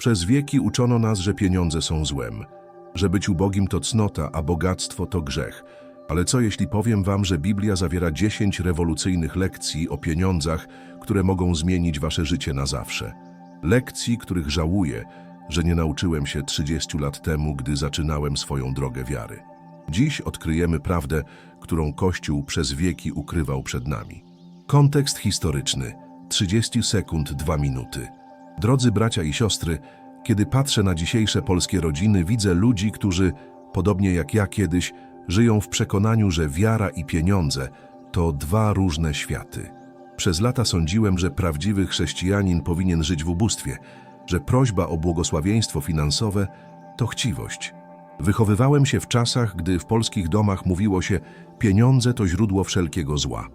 Przez wieki uczono nas, że pieniądze są złem, że być ubogim to cnota, a bogactwo to grzech. Ale co jeśli powiem wam, że Biblia zawiera 10 rewolucyjnych lekcji o pieniądzach, które mogą zmienić wasze życie na zawsze? Lekcji, których żałuję, że nie nauczyłem się 30 lat temu, gdy zaczynałem swoją drogę wiary. Dziś odkryjemy prawdę, którą Kościół przez wieki ukrywał przed nami. Kontekst historyczny. 30 sekund, 2 minuty. Drodzy bracia i siostry, kiedy patrzę na dzisiejsze polskie rodziny, widzę ludzi, którzy, podobnie jak ja kiedyś, żyją w przekonaniu, że wiara i pieniądze to dwa różne światy. Przez lata sądziłem, że prawdziwy chrześcijanin powinien żyć w ubóstwie, że prośba o błogosławieństwo finansowe to chciwość. Wychowywałem się w czasach, gdy w polskich domach mówiło się pieniądze to źródło wszelkiego zła.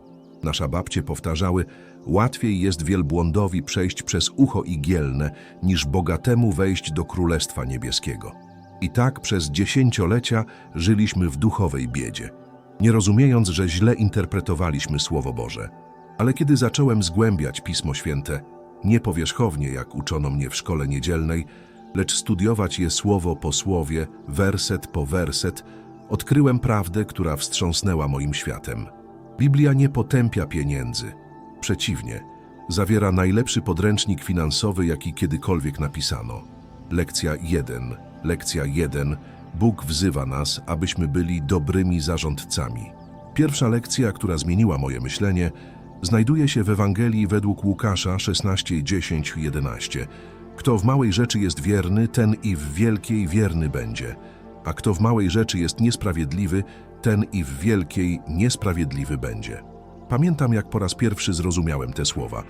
Nasze babcie powtarzały, łatwiej jest wielbłądowi przejść przez ucho igielne, niż bogatemu wejść do Królestwa Niebieskiego. I tak przez dziesięciolecia żyliśmy w duchowej biedzie, nie rozumiejąc, że źle interpretowaliśmy Słowo Boże. Ale kiedy zacząłem zgłębiać Pismo Święte, nie powierzchownie, jak uczono mnie w szkole niedzielnej, lecz studiować je słowo po słowie, werset po werset, odkryłem prawdę, która wstrząsnęła moim światem. Biblia nie potępia pieniędzy. Przeciwnie, zawiera najlepszy podręcznik finansowy, jaki kiedykolwiek napisano. Lekcja 1. Lekcja 1. Bóg wzywa nas, abyśmy byli dobrymi zarządcami. Pierwsza lekcja, która zmieniła moje myślenie, znajduje się w Ewangelii według Łukasza 16, 10, 11. Kto w małej rzeczy jest wierny, ten i w wielkiej wierny będzie. A kto w małej rzeczy jest niesprawiedliwy, ten i w wielkiej niesprawiedliwy będzie. Pamiętam, jak po raz pierwszy zrozumiałem te słowa.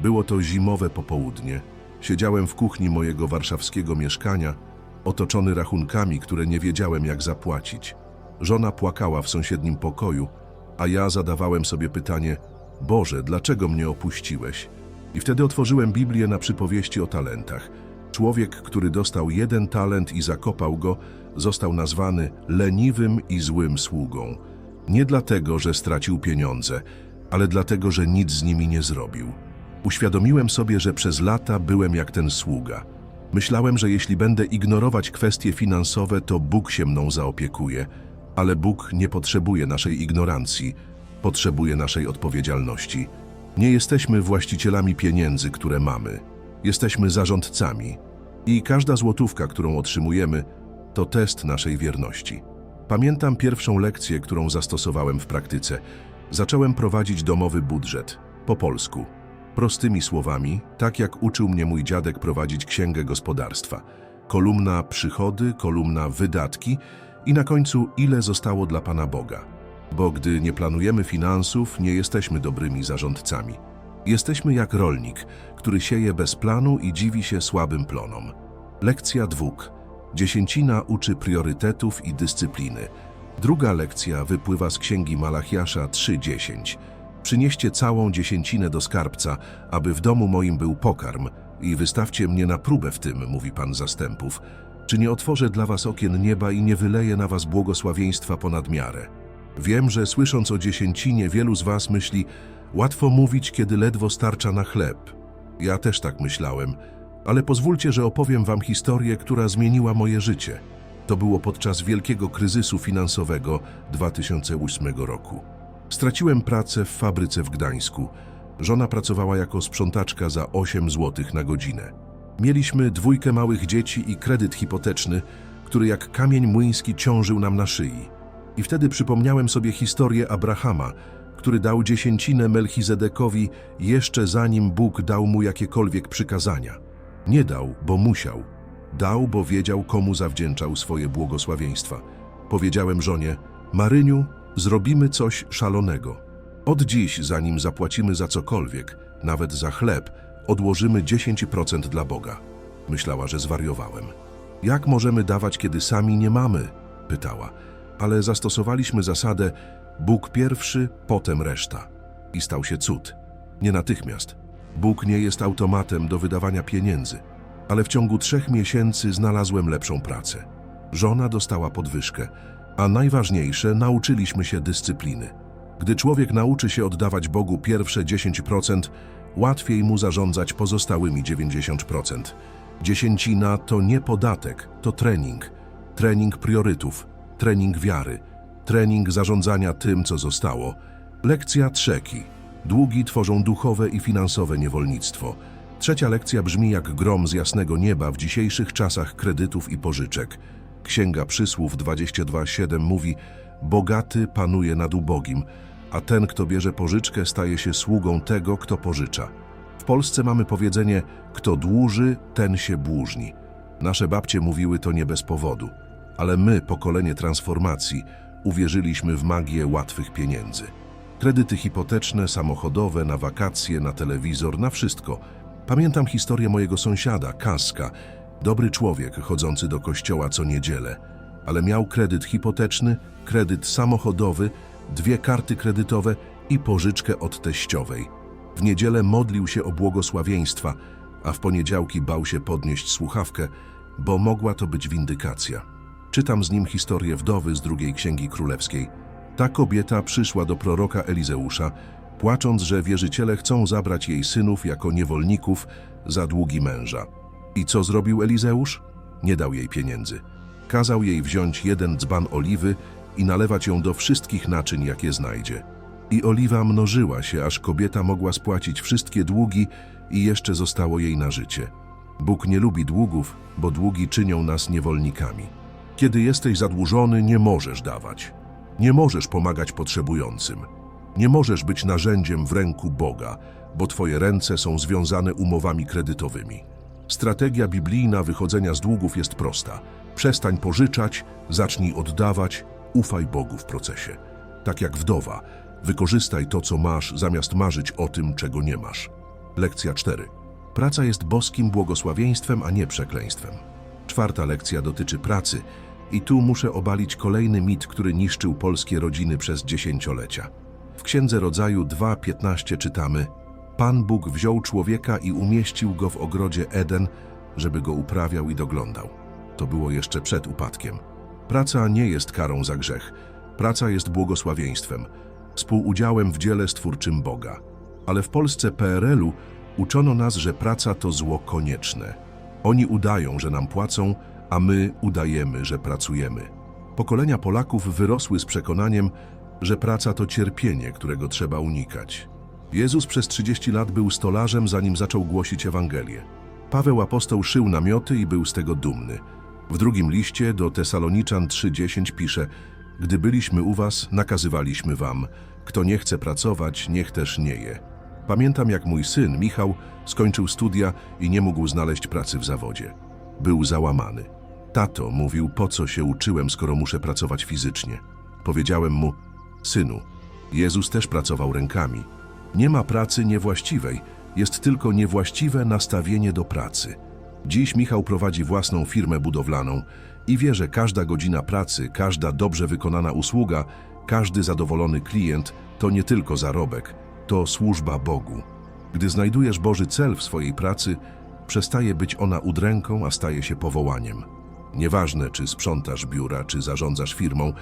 Było to zimowe popołudnie. Siedziałem w kuchni mojego warszawskiego mieszkania, otoczony rachunkami, które nie wiedziałem, jak zapłacić. Żona płakała w sąsiednim pokoju, a ja zadawałem sobie pytanie: Boże, dlaczego mnie opuściłeś? I wtedy otworzyłem Biblię na przypowieści o talentach. Człowiek, który dostał jeden talent i zakopał go, został nazwany leniwym i złym sługą. Nie dlatego, że stracił pieniądze, ale dlatego, że nic z nimi nie zrobił. Uświadomiłem sobie, że przez lata byłem jak ten sługa. Myślałem, że jeśli będę ignorować kwestie finansowe, to Bóg się mną zaopiekuje, ale Bóg nie potrzebuje naszej ignorancji, potrzebuje naszej odpowiedzialności. Nie jesteśmy właścicielami pieniędzy, które mamy. Jesteśmy zarządcami. I każda złotówka, którą otrzymujemy, to test naszej wierności. Pamiętam pierwszą lekcję, którą zastosowałem w praktyce. Zacząłem prowadzić domowy budżet, po polsku. Prostymi słowami, tak jak uczył mnie mój dziadek prowadzić księgę gospodarstwa. Kolumna przychody, kolumna wydatki i na końcu ile zostało dla Pana Boga. Bo gdy nie planujemy finansów, nie jesteśmy dobrymi zarządcami. Jesteśmy jak rolnik, który sieje bez planu i dziwi się słabym plonom. Lekcja dwóch. Dziesięcina uczy priorytetów i dyscypliny. Druga lekcja wypływa z księgi Malachiasza 3:10. Przynieście całą dziesięcinę do skarbca, aby w domu moim był pokarm i wystawcie mnie na próbę w tym, mówi Pan zastępów. Czy nie otworzę dla was okien nieba i nie wyleję na was błogosławieństwa ponad miarę? Wiem, że słysząc o dziesięcinie, wielu z was myśli, łatwo mówić, kiedy ledwo starcza na chleb. Ja też tak myślałem, ale pozwólcie, że opowiem wam historię, która zmieniła moje życie. To było podczas wielkiego kryzysu finansowego 2008 roku. Straciłem pracę w fabryce w Gdańsku. Żona pracowała jako sprzątaczka za 8 zł na godzinę. Mieliśmy dwójkę małych dzieci i kredyt hipoteczny, który jak kamień młyński ciążył nam na szyi. I wtedy przypomniałem sobie historię Abrahama, który dał dziesięcinę Melchizedekowi jeszcze zanim Bóg dał mu jakiekolwiek przykazania. Nie dał, bo musiał. Dał, bo wiedział, komu zawdzięczał swoje błogosławieństwa. Powiedziałem żonie, Maryniu, zrobimy coś szalonego. Od dziś, zanim zapłacimy za cokolwiek, nawet za chleb, odłożymy 10% dla Boga. Myślała, że zwariowałem. Jak możemy dawać, kiedy sami nie mamy? Pytała. Ale zastosowaliśmy zasadę Bóg pierwszy, potem reszta. I stał się cud. Nie natychmiast. Bóg nie jest automatem do wydawania pieniędzy. Ale w ciągu trzech miesięcy znalazłem lepszą pracę. Żona dostała podwyżkę, a najważniejsze, nauczyliśmy się dyscypliny. Gdy człowiek nauczy się oddawać Bogu pierwsze 10%, łatwiej mu zarządzać pozostałymi 90%. Dziesięcina to nie podatek, to trening. Trening priorytów, trening wiary, trening zarządzania tym, co zostało. Lekcja trzeci. Długi tworzą duchowe i finansowe niewolnictwo. Trzecia lekcja brzmi jak grom z jasnego nieba w dzisiejszych czasach kredytów i pożyczek. Księga Przysłów 22:7 mówi: Bogaty panuje nad ubogim, a ten, kto bierze pożyczkę, staje się sługą tego, kto pożycza. W Polsce mamy powiedzenie: kto dłuży, ten się błużni. Nasze babcie mówiły to nie bez powodu, ale my, pokolenie transformacji, uwierzyliśmy w magię łatwych pieniędzy. Kredyty hipoteczne, samochodowe, na wakacje, na telewizor, na wszystko. Pamiętam historię mojego sąsiada, Kaska, dobry człowiek chodzący do kościoła co niedzielę, ale miał kredyt hipoteczny, kredyt samochodowy, dwie karty kredytowe i pożyczkę od teściowej. W niedzielę modlił się o błogosławieństwa, a w poniedziałki bał się podnieść słuchawkę, bo mogła to być windykacja. Czytam z nim historię wdowy z drugiej księgi królewskiej. Ta kobieta przyszła do proroka Elizeusza, płacząc, że wierzyciele chcą zabrać jej synów jako niewolników za długi męża. I co zrobił Elizeusz? Nie dał jej pieniędzy. Kazał jej wziąć jeden dzban oliwy i nalewać ją do wszystkich naczyń, jakie znajdzie. I oliwa mnożyła się, aż kobieta mogła spłacić wszystkie długi i jeszcze zostało jej na życie. Bóg nie lubi długów, bo długi czynią nas niewolnikami. Kiedy jesteś zadłużony, nie możesz dawać. Nie możesz pomagać potrzebującym. Nie możesz być narzędziem w ręku Boga, bo twoje ręce są związane umowami kredytowymi. Strategia biblijna wychodzenia z długów jest prosta. Przestań pożyczać, zacznij oddawać, ufaj Bogu w procesie. Tak jak wdowa, wykorzystaj to, co masz, zamiast marzyć o tym, czego nie masz. Lekcja 4. Praca jest boskim błogosławieństwem, a nie przekleństwem. Czwarta lekcja dotyczy pracy i tu muszę obalić kolejny mit, który niszczył polskie rodziny przez dziesięciolecia. W Księdze Rodzaju 2.15 czytamy Pan Bóg wziął człowieka i umieścił go w ogrodzie Eden, żeby go uprawiał i doglądał. To było jeszcze przed upadkiem. Praca nie jest karą za grzech. Praca jest błogosławieństwem, współudziałem w dziele stwórczym Boga. Ale w Polsce PRL-u uczono nas, że praca to zło konieczne. Oni udają, że nam płacą, a my udajemy, że pracujemy. Pokolenia Polaków wyrosły z przekonaniem, że praca to cierpienie, którego trzeba unikać. Jezus przez 30 lat był stolarzem, zanim zaczął głosić Ewangelię. Paweł apostoł szył namioty i był z tego dumny. W drugim liście do Tesaloniczan 3:10 pisze: Gdy byliśmy u was, nakazywaliśmy wam: kto nie chce pracować, niech też nie je. Pamiętam, jak mój syn Michał skończył studia i nie mógł znaleźć pracy w zawodzie. Był załamany. Tato mówił, po co się uczyłem, skoro muszę pracować fizycznie. Powiedziałem mu: Synu, Jezus też pracował rękami. Nie ma pracy niewłaściwej, jest tylko niewłaściwe nastawienie do pracy. Dziś Michał prowadzi własną firmę budowlaną i wie, że każda godzina pracy, każda dobrze wykonana usługa, każdy zadowolony klient to nie tylko zarobek, to służba Bogu. Gdy znajdujesz Boży cel w swojej pracy, przestaje być ona udręką, a staje się powołaniem. Nieważne, czy sprzątasz biura, czy zarządzasz firmą,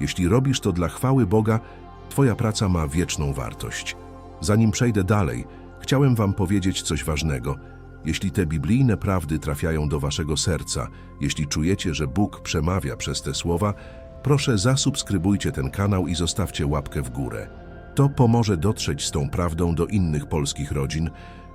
jeśli robisz to dla chwały Boga, Twoja praca ma wieczną wartość. Zanim przejdę dalej, chciałem Wam powiedzieć coś ważnego. Jeśli te biblijne prawdy trafiają do Waszego serca, jeśli czujecie, że Bóg przemawia przez te słowa, proszę zasubskrybujcie ten kanał i zostawcie łapkę w górę. To pomoże dotrzeć z tą prawdą do innych polskich rodzin,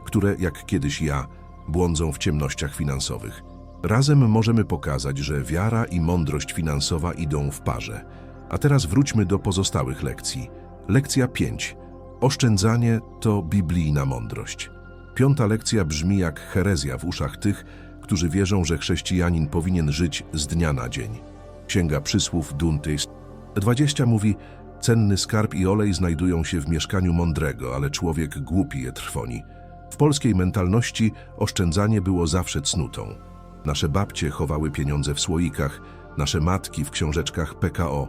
które, jak kiedyś ja, błądzą w ciemnościach finansowych. Razem możemy pokazać, że wiara i mądrość finansowa idą w parze. A teraz wróćmy do pozostałych lekcji. Lekcja 5. Oszczędzanie to biblijna mądrość. Piąta lekcja brzmi jak herezja w uszach tych, którzy wierzą, że chrześcijanin powinien żyć z dnia na dzień. Księga Przysłów Duntys 20 mówi, cenny skarb i olej znajdują się w mieszkaniu mądrego, ale człowiek głupi je trwoni. W polskiej mentalności oszczędzanie było zawsze cnutą. Nasze babcie chowały pieniądze w słoikach, nasze matki w książeczkach PKO.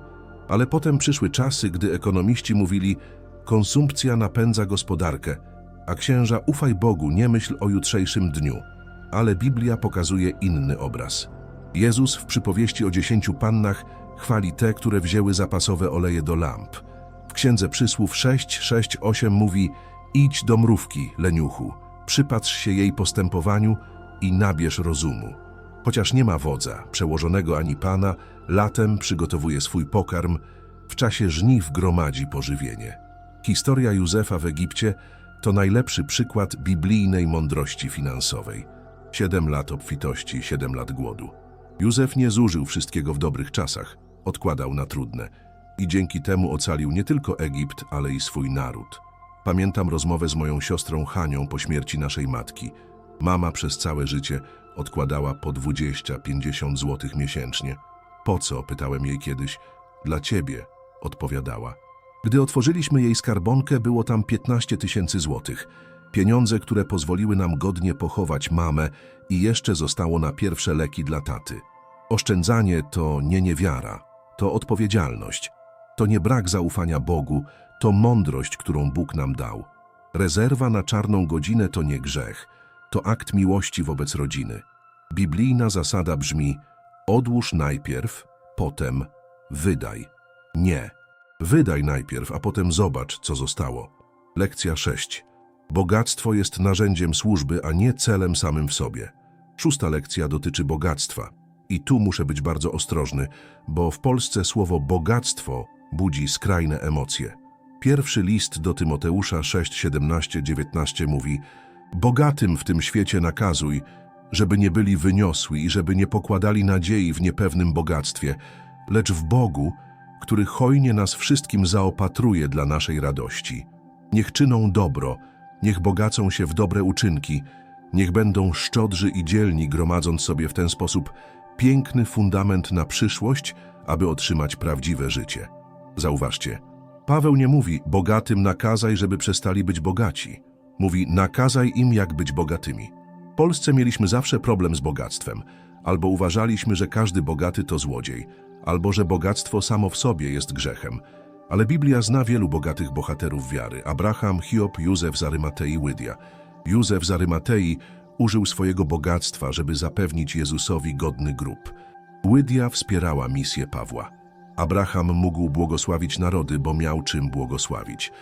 Ale potem przyszły czasy, gdy ekonomiści mówili, konsumpcja napędza gospodarkę, a księża ufaj Bogu, nie myśl o jutrzejszym dniu. Ale Biblia pokazuje inny obraz. Jezus w przypowieści o dziesięciu pannach chwali te, które wzięły zapasowe oleje do lamp. W Księdze Przysłów 6, 6, 8 mówi Idź do mrówki, leniuchu, przypatrz się jej postępowaniu i nabierz rozumu. Chociaż nie ma wodza, przełożonego ani pana, latem przygotowuje swój pokarm, w czasie żniw gromadzi pożywienie. Historia Józefa w Egipcie to najlepszy przykład biblijnej mądrości finansowej. Siedem lat obfitości, siedem lat głodu. Józef nie zużył wszystkiego w dobrych czasach, odkładał na trudne i dzięki temu ocalił nie tylko Egipt, ale i swój naród. Pamiętam rozmowę z moją siostrą Hanią po śmierci naszej matki. Mama przez całe życie odkładała po 20-50 złotych miesięcznie. Po co? pytałem jej kiedyś. Dla ciebie, odpowiadała. Gdy otworzyliśmy jej skarbonkę, było tam 15 tysięcy złotych. Pieniądze, które pozwoliły nam godnie pochować mamę i jeszcze zostało na pierwsze leki dla taty. Oszczędzanie to nie niewiara, to odpowiedzialność. To nie brak zaufania Bogu, to mądrość, którą Bóg nam dał. Rezerwa na czarną godzinę to nie grzech, to akt miłości wobec rodziny. Biblijna zasada brzmi: odłóż najpierw, potem wydaj. Nie. Wydaj najpierw, a potem zobacz, co zostało. Lekcja 6. Bogactwo jest narzędziem służby, a nie celem samym w sobie. Szósta lekcja dotyczy bogactwa. I tu muszę być bardzo ostrożny, bo w Polsce słowo bogactwo budzi skrajne emocje. Pierwszy list do Tymoteusza 6, 17, 19 mówi Bogatym w tym świecie nakazuj, żeby nie byli wyniosli i żeby nie pokładali nadziei w niepewnym bogactwie, lecz w Bogu, który hojnie nas wszystkim zaopatruje dla naszej radości. Niech czyną dobro, niech bogacą się w dobre uczynki, niech będą szczodrzy i dzielni, gromadząc sobie w ten sposób piękny fundament na przyszłość, aby otrzymać prawdziwe życie. Zauważcie, Paweł nie mówi bogatym nakazaj, żeby przestali być bogaci. Mówi nakazaj im, jak być bogatymi. W Polsce mieliśmy zawsze problem z bogactwem. Albo uważaliśmy, że każdy bogaty to złodziej, albo że bogactwo samo w sobie jest grzechem. Ale Biblia zna wielu bogatych bohaterów wiary. Abraham, Hiob, Józef z Arymatei, Łydia. Józef z użył swojego bogactwa, żeby zapewnić Jezusowi godny grób. Łydia wspierała misję Pawła. Abraham mógł błogosławić narody, bo miał czym błogosławić.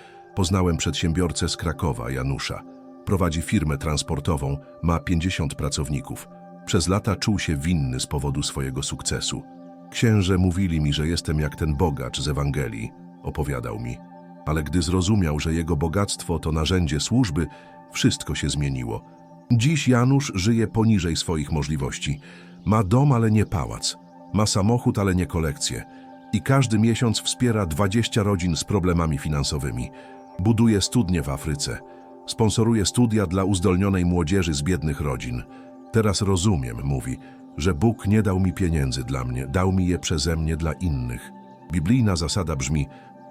Poznałem przedsiębiorcę z Krakowa, Janusza. Prowadzi firmę transportową, ma 50 pracowników. Przez lata czuł się winny z powodu swojego sukcesu. Księże mówili mi, że jestem jak ten bogacz z Ewangelii, opowiadał mi. Ale gdy zrozumiał, że jego bogactwo to narzędzie służby, wszystko się zmieniło. Dziś Janusz żyje poniżej swoich możliwości. Ma dom, ale nie pałac. Ma samochód, ale nie kolekcję. I każdy miesiąc wspiera 20 rodzin z problemami finansowymi. Buduje studnie w Afryce. Sponsoruje studia dla uzdolnionej młodzieży z biednych rodzin. Teraz rozumiem, mówi, że Bóg nie dał mi pieniędzy dla mnie, dał mi je przeze mnie dla innych. Biblijna zasada brzmi: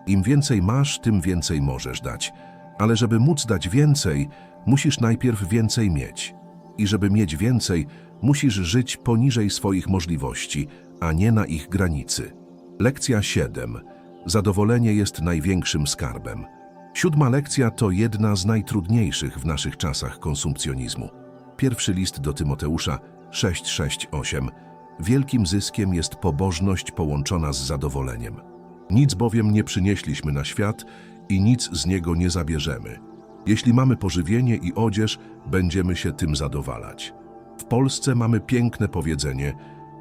im więcej masz, tym więcej możesz dać. Ale żeby móc dać więcej, musisz najpierw więcej mieć. I żeby mieć więcej, musisz żyć poniżej swoich możliwości, a nie na ich granicy. Lekcja 7. Zadowolenie jest największym skarbem. Siódma lekcja to jedna z najtrudniejszych w naszych czasach konsumpcjonizmu. Pierwszy list do Tymoteusza 6:6-8. Wielkim zyskiem jest pobożność połączona z zadowoleniem. Nic bowiem nie przynieśliśmy na świat i nic z niego nie zabierzemy. Jeśli mamy pożywienie i odzież, będziemy się tym zadowalać. W Polsce mamy piękne powiedzenie: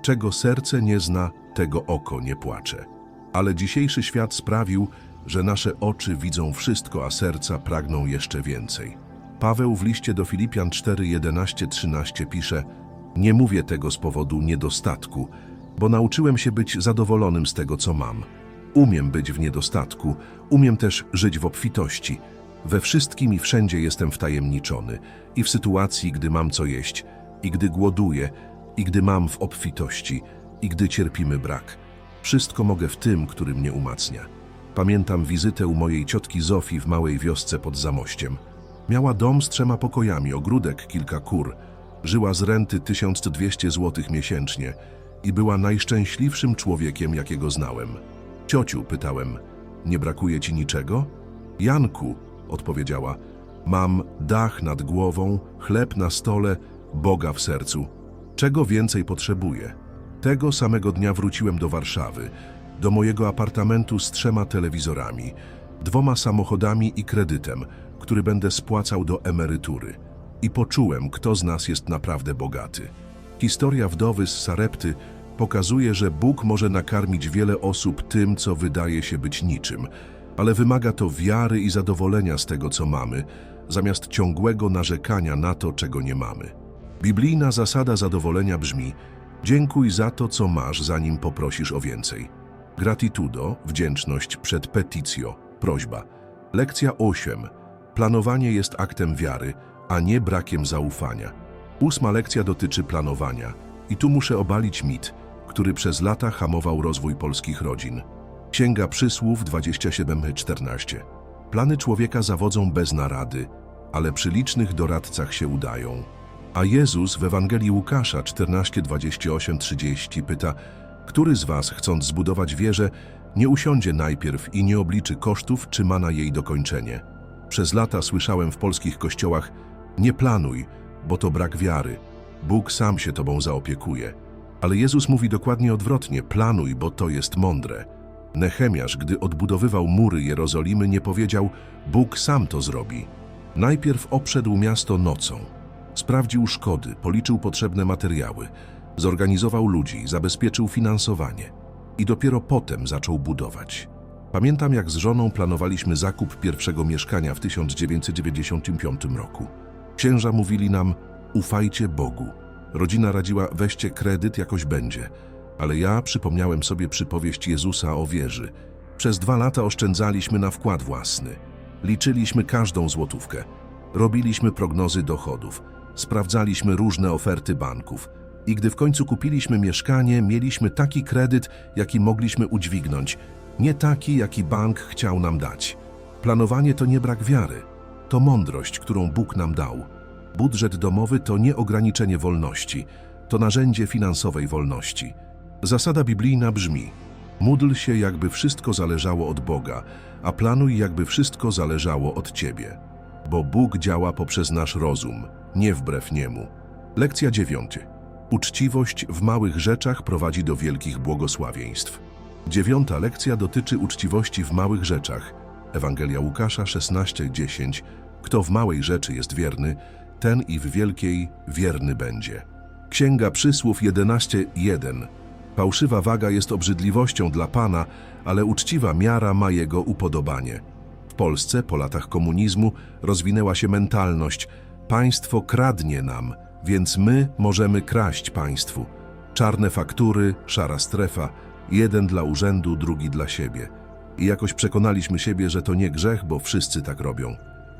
czego serce nie zna, tego oko nie płacze. Ale dzisiejszy świat sprawił, że nasze oczy widzą wszystko, a serca pragną jeszcze więcej. Paweł w liście do Filipian 4, 11, 13 pisze: Nie mówię tego z powodu niedostatku, bo nauczyłem się być zadowolonym z tego, co mam. Umiem być w niedostatku, umiem też żyć w obfitości. We wszystkim i wszędzie jestem wtajemniczony, i w sytuacji, gdy mam co jeść, i gdy głoduję, i gdy mam w obfitości, i gdy cierpimy brak. Wszystko mogę w tym, który mnie umacnia. Pamiętam wizytę u mojej ciotki Zofii w małej wiosce pod Zamościem. Miała dom z trzema pokojami, ogródek, kilka kur. Żyła z renty 1200 zł miesięcznie i była najszczęśliwszym człowiekiem, jakiego znałem. Ciociu, pytałem, nie brakuje ci niczego? Janku, odpowiedziała, mam dach nad głową, chleb na stole, Boga w sercu. Czego więcej potrzebuję? Tego samego dnia wróciłem do Warszawy, do mojego apartamentu z trzema telewizorami, dwoma samochodami i kredytem, który będę spłacał do emerytury. i poczułem, kto z nas jest naprawdę bogaty. Historia wdowy z Sarepty pokazuje, że Bóg może nakarmić wiele osób tym, co wydaje się być niczym, ale wymaga to wiary i zadowolenia z tego, co mamy, zamiast ciągłego narzekania na to, czego nie mamy. Biblijna zasada zadowolenia brzmi: dziękuj za to, co masz, zanim poprosisz o więcej. Gratitudo, wdzięczność przed peticjo, prośba. Lekcja 8. Planowanie jest aktem wiary, a nie brakiem zaufania. Ósma lekcja dotyczy planowania. I tu muszę obalić mit, który przez lata hamował rozwój polskich rodzin. Księga Przysłów 27:14. Plany człowieka zawodzą bez narady, ale przy licznych doradcach się udają. A Jezus w Ewangelii Łukasza 14:28-30 pyta, który z was, chcąc zbudować wieżę, nie usiądzie najpierw i nie obliczy kosztów, czy ma na jej dokończenie. Przez lata słyszałem w polskich kościołach, nie planuj, bo to brak wiary. Bóg sam się tobą zaopiekuje. Ale Jezus mówi dokładnie odwrotnie, planuj, bo to jest mądre. Nehemiasz, gdy odbudowywał mury Jerozolimy, nie powiedział, Bóg sam to zrobi. Najpierw obszedł miasto nocą. Sprawdził szkody, policzył potrzebne materiały, zorganizował ludzi, zabezpieczył finansowanie i dopiero potem zaczął budować. Pamiętam, jak z żoną planowaliśmy zakup pierwszego mieszkania w 1995 roku. Księża mówili nam: ufajcie Bogu. Rodzina radziła: weźcie kredyt, jakoś będzie. Ale ja przypomniałem sobie przypowieść Jezusa o wieży. Przez dwa lata oszczędzaliśmy na wkład własny. Liczyliśmy każdą złotówkę. Robiliśmy prognozy dochodów. Sprawdzaliśmy różne oferty banków. I gdy w końcu kupiliśmy mieszkanie, mieliśmy taki kredyt, jaki mogliśmy udźwignąć, nie taki, jaki bank chciał nam dać. Planowanie to nie brak wiary, to mądrość, którą Bóg nam dał. Budżet domowy to nie ograniczenie wolności, to narzędzie finansowej wolności. Zasada biblijna brzmi: módl się, jakby wszystko zależało od Boga, a planuj, jakby wszystko zależało od Ciebie. Bo Bóg działa poprzez nasz rozum, nie wbrew niemu. Lekcja dziewiąta. Uczciwość w małych rzeczach prowadzi do wielkich błogosławieństw. Dziewiąta lekcja dotyczy uczciwości w małych rzeczach. Ewangelia Łukasza 16:10. Kto w małej rzeczy jest wierny, ten i w wielkiej wierny będzie. Księga Przysłów 11:1. Fałszywa waga jest obrzydliwością dla Pana, ale uczciwa miara ma jego upodobanie. W Polsce po latach komunizmu rozwinęła się mentalność: państwo kradnie nam, więc my możemy kraść państwu. Czarne faktury, szara strefa, jeden dla urzędu, drugi dla siebie. I jakoś przekonaliśmy siebie, że to nie grzech, bo wszyscy tak robią.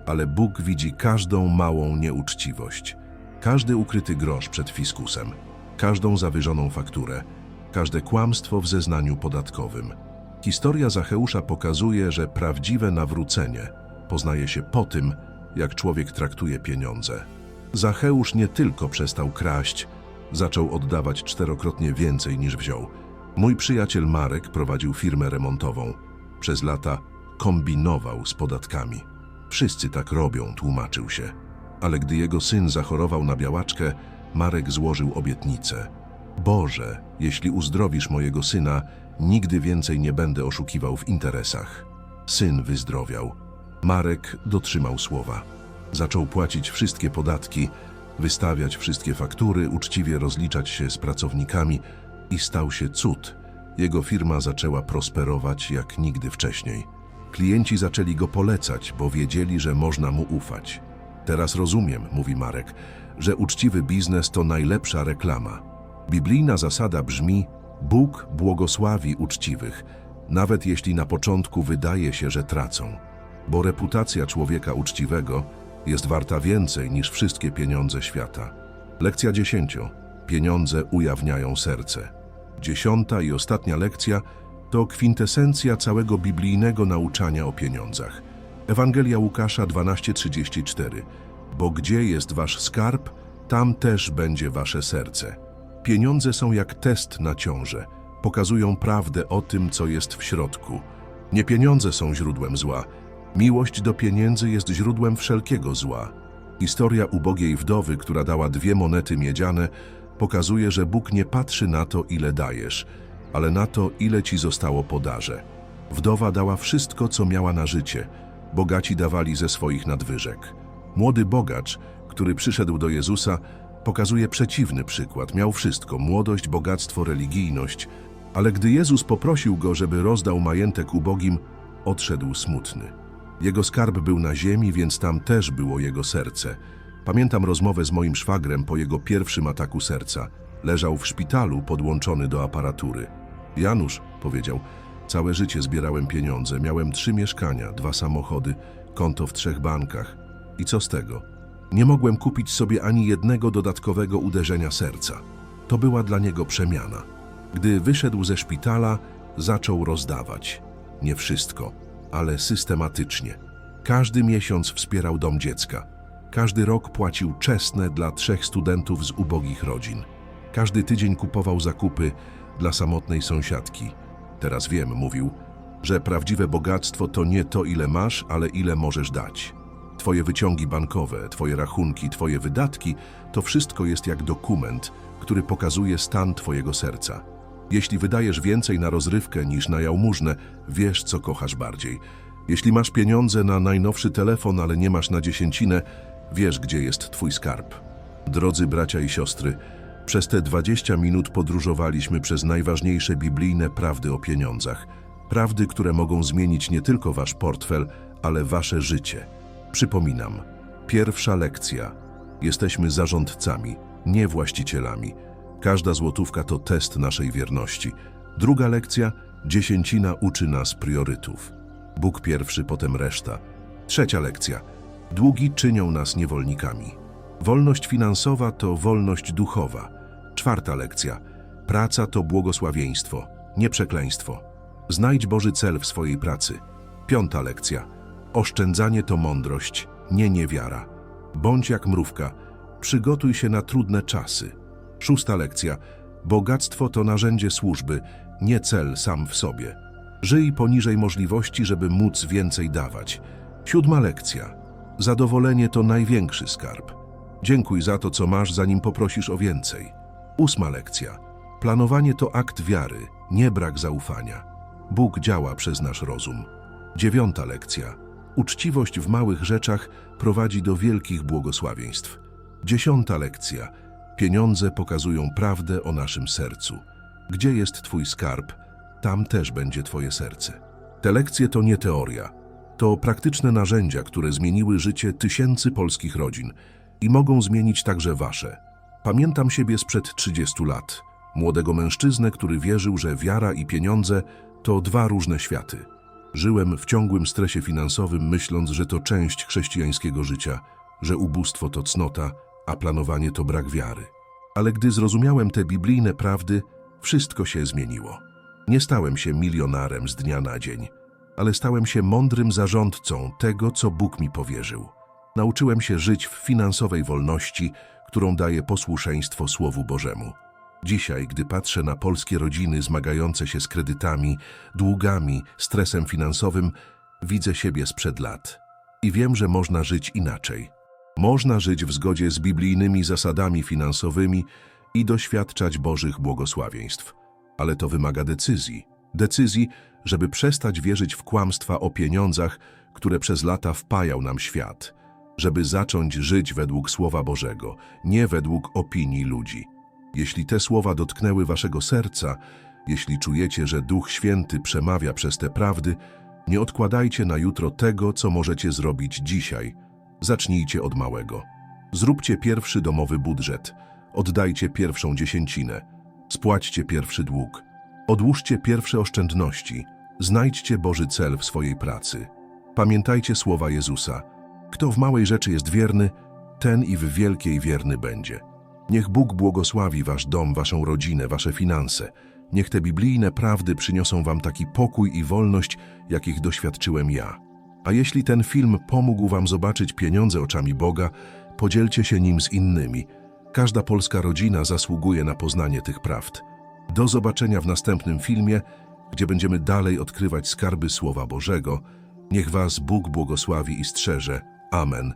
Ale Bóg widzi każdą małą nieuczciwość, każdy ukryty grosz przed fiskusem, każdą zawyżoną fakturę, każde kłamstwo w zeznaniu podatkowym. Historia Zacheusza pokazuje, że prawdziwe nawrócenie poznaje się po tym, jak człowiek traktuje pieniądze. Zacheusz nie tylko przestał kraść, zaczął oddawać czterokrotnie więcej niż wziął. Mój przyjaciel Marek prowadził firmę remontową. Przez lata kombinował z podatkami. Wszyscy tak robią, tłumaczył się. Ale gdy jego syn zachorował na białaczkę, Marek złożył obietnicę. Boże, jeśli uzdrowisz mojego syna, nigdy więcej nie będę oszukiwał w interesach. Syn wyzdrowiał. Marek dotrzymał słowa. Zaczął płacić wszystkie podatki, wystawiać wszystkie faktury, uczciwie rozliczać się z pracownikami i stał się cud. Jego firma zaczęła prosperować jak nigdy wcześniej. Klienci zaczęli go polecać, bo wiedzieli, że można mu ufać. Teraz rozumiem, mówi Marek, że uczciwy biznes to najlepsza reklama. Biblijna zasada brzmi: Bóg błogosławi uczciwych, nawet jeśli na początku wydaje się, że tracą. Bo reputacja człowieka uczciwego jest warta więcej niż wszystkie pieniądze świata. Lekcja 10. Pieniądze ujawniają serce. Dziesiąta i ostatnia lekcja to kwintesencja całego biblijnego nauczania o pieniądzach. Ewangelia Łukasza 12:34. Bo gdzie jest wasz skarb, tam też będzie wasze serce. Pieniądze są jak test na ciążę. Pokazują prawdę o tym, co jest w środku. Nie pieniądze są źródłem zła. Miłość do pieniędzy jest źródłem wszelkiego zła. Historia ubogiej wdowy, która dała dwie monety miedziane, pokazuje, że Bóg nie patrzy na to, ile dajesz, ale na to, ile ci zostało po darze. Wdowa dała wszystko, co miała na życie. Bogaci dawali ze swoich nadwyżek. Młody bogacz, który przyszedł do Jezusa, pokazuje przeciwny przykład. Miał wszystko młodość, bogactwo, religijność, ale gdy Jezus poprosił go, żeby rozdał majątek ubogim, odszedł smutny. Jego skarb był na ziemi, więc tam też było jego serce. Pamiętam rozmowę z moim szwagrem po jego pierwszym ataku serca. Leżał w szpitalu podłączony do aparatury. Janusz, powiedział, całe życie zbierałem pieniądze, miałem trzy mieszkania, dwa samochody, konto w trzech bankach. I co z tego? Nie mogłem kupić sobie ani jednego dodatkowego uderzenia serca. To była dla niego przemiana. Gdy wyszedł ze szpitala, zaczął rozdawać. Nie wszystko, ale systematycznie. Każdy miesiąc wspierał dom dziecka. Każdy rok płacił czesne dla trzech studentów z ubogich rodzin. Każdy tydzień kupował zakupy dla samotnej sąsiadki. Teraz wiem, mówił, że prawdziwe bogactwo to nie to, ile masz, ale ile możesz dać. Twoje wyciągi bankowe, Twoje rachunki, Twoje wydatki to wszystko jest jak dokument, który pokazuje stan Twojego serca. Jeśli wydajesz więcej na rozrywkę niż na jałmużnę, wiesz, co kochasz bardziej. Jeśli masz pieniądze na najnowszy telefon, ale nie masz na dziesięcinę, wiesz, gdzie jest Twój skarb. Drodzy bracia i siostry, przez te 20 minut podróżowaliśmy przez najważniejsze biblijne prawdy o pieniądzach. Prawdy, które mogą zmienić nie tylko Wasz portfel, ale Wasze życie. Przypominam, pierwsza lekcja. Jesteśmy zarządcami, nie właścicielami. Każda złotówka to test naszej wierności. Druga lekcja, dziesięcina uczy nas priorytów. Bóg pierwszy, potem reszta. Trzecia lekcja, długi czynią nas niewolnikami. Wolność finansowa to wolność duchowa. Czwarta lekcja, praca to błogosławieństwo, nie przekleństwo. Znajdź Boży cel w swojej pracy. Piąta lekcja, oszczędzanie to mądrość, nie niewiara. Bądź jak mrówka, przygotuj się na trudne czasy. Szósta lekcja. Bogactwo to narzędzie służby, nie cel sam w sobie. Żyj poniżej możliwości, żeby móc więcej dawać. Siódma lekcja. Zadowolenie to największy skarb. Dziękuj za to, co masz, zanim poprosisz o więcej. Ósma lekcja. Planowanie to akt wiary, nie brak zaufania. Bóg działa przez nasz rozum. Dziewiąta lekcja. Uczciwość w małych rzeczach prowadzi do wielkich błogosławieństw. Dziesiąta lekcja. Pieniądze pokazują prawdę o naszym sercu. Gdzie jest Twój skarb, tam też będzie Twoje serce. Te lekcje to nie teoria. To praktyczne narzędzia, które zmieniły życie tysięcy polskich rodzin i mogą zmienić także Wasze. Pamiętam siebie sprzed 30 lat. Młodego mężczyznę, który wierzył, że wiara i pieniądze to dwa różne światy. Żyłem w ciągłym stresie finansowym, myśląc, że to część chrześcijańskiego życia, że ubóstwo to cnota, a planowanie to brak wiary. Ale gdy zrozumiałem te biblijne prawdy, wszystko się zmieniło. Nie stałem się milionarem z dnia na dzień, ale stałem się mądrym zarządcą tego, co Bóg mi powierzył. Nauczyłem się żyć w finansowej wolności, którą daje posłuszeństwo Słowu Bożemu. Dzisiaj, gdy patrzę na polskie rodziny zmagające się z kredytami, długami, stresem finansowym, widzę siebie sprzed lat. I wiem, że można żyć inaczej. Można żyć w zgodzie z biblijnymi zasadami finansowymi i doświadczać Bożych błogosławieństw. Ale to wymaga decyzji. Decyzji, żeby przestać wierzyć w kłamstwa o pieniądzach, które przez lata wpajał nam świat. Żeby zacząć żyć według Słowa Bożego, nie według opinii ludzi. Jeśli te słowa dotknęły waszego serca, jeśli czujecie, że Duch Święty przemawia przez te prawdy, nie odkładajcie na jutro tego, co możecie zrobić dzisiaj. Zacznijcie od małego. Zróbcie pierwszy domowy budżet. Oddajcie pierwszą dziesięcinę. Spłaćcie pierwszy dług. Odłóżcie pierwsze oszczędności. Znajdźcie Boży cel w swojej pracy. Pamiętajcie słowa Jezusa. Kto w małej rzeczy jest wierny, ten i w wielkiej wierny będzie. Niech Bóg błogosławi wasz dom, waszą rodzinę, wasze finanse. Niech te biblijne prawdy przyniosą wam taki pokój i wolność, jakich doświadczyłem ja. A jeśli ten film pomógł wam zobaczyć pieniądze oczami Boga, podzielcie się nim z innymi. Każda polska rodzina zasługuje na poznanie tych prawd. Do zobaczenia w następnym filmie, gdzie będziemy dalej odkrywać skarby Słowa Bożego. Niech was Bóg błogosławi i strzeże. Amen.